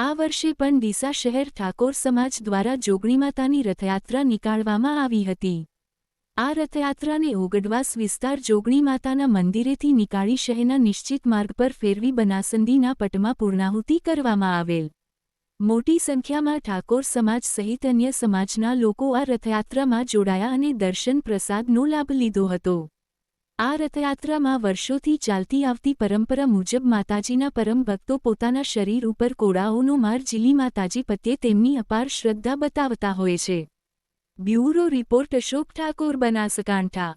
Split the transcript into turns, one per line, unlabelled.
આ વર્ષે પણ ડીસા શહેર ઠાકોર સમાજ દ્વારા જોગણી માતાની રથયાત્રા નીકાળવામાં આવી હતી. આ રથયાત્રાને ઓગડવાસ વિસ્તાર જોગણી માતાના મંદિરેથી નીકાળી શહેરના નિશ્ચિત માર્ગ પર ફેરવી બનાસંદીના પટમાં પૂર્ણાહુતિ કરવામાં આવેલ. મોટી સંખ્યામાં ઠાકોર સમાજ સહિત અન્ય સમાજના લોકો આ રથયાત્રામાં જોડાયા અને દર્શન પ્રસાદનો લાભ લીધો હતો. આ રથયાત્રામાં વર્ષોથી ચાલતી આવતી પરંપરા મુજબ માતાજીના પરમ ભક્તો પોતાના શરીર ઉપર કોડાઓનો માર ઝીલી માતાજી પ્રત્યે તેમની અપાર શ્રદ્ધા બતાવતા હોય છે. Bureau report Ashok Thakor Banaskantha.